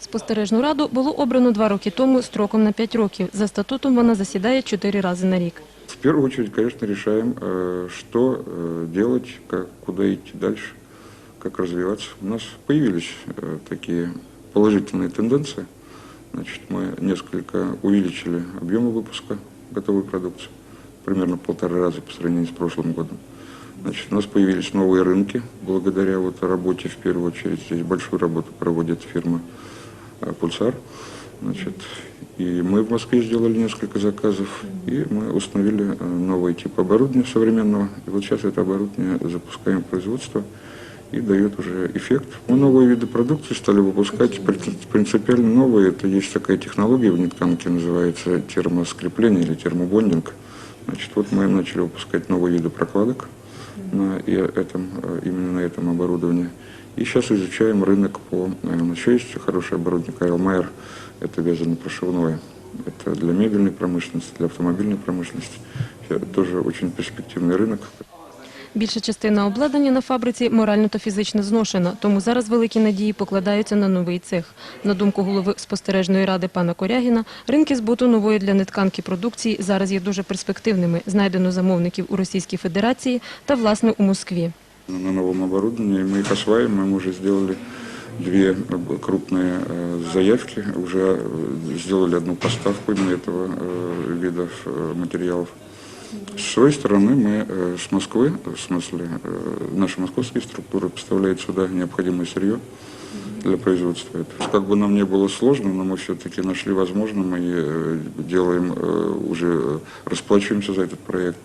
Спостережну раду було обрано два роки тому строком на п'ять років. За статутом вона засідає чотири рази на рік. В первую очередь, конечно, решаем, э, что э, делать, как, куда идти дальше, как развиваться. У нас появились э, такие положительные тенденции. Значит, мы несколько увеличили объемы выпуска готовой продукции, примерно в полтора раза по сравнению с прошлым годом. Значит, у нас появились новые рынки благодаря вот работе, в первую очередь, здесь большую работу проводит фирма э, «Пульсар». Значит, и мы в Москве сделали несколько заказов, и мы установили э, новый тип оборудования современного. И вот сейчас это оборудование запускаем в производство и дает уже эффект. Мы новые виды продукции стали выпускать, при- принципиально новые. Это есть такая технология в нитканке, называется термоскрепление или термобондинг. Значит, вот мы начали выпускать новые виды прокладок на и этом, э, именно на этом оборудовании. И сейчас изучаем рынок по... э, Еще есть хорошее оборудование, Кайл Майер, это вязано-прошивное. Это для мебельной промышленности, для автомобильной промышленности. Это тоже очень перспективный рынок. Більша частина обладнання на фабриці морально та фізично зношена, тому зараз великі надії покладаються на новий цех. На думку голови спостережної ради пана Корягіна, ринки збуту нової для нетканки продукції зараз є дуже перспективними. Знайдено замовників у Російській Федерації та, власне, у Москві. На новом оборудовании. Мы их осваиваем, мы уже сделали две э, крупные э, заявки, уже э, сделали одну поставку именно этого вида материалов. С своей стороны мы с Москвы, в смысле наши московские структуры поставляют сюда необходимое сырье для производства этого. Как бы нам не было сложно, но мы все-таки нашли возможным и делаем, уже расплачиваемся за этот проект.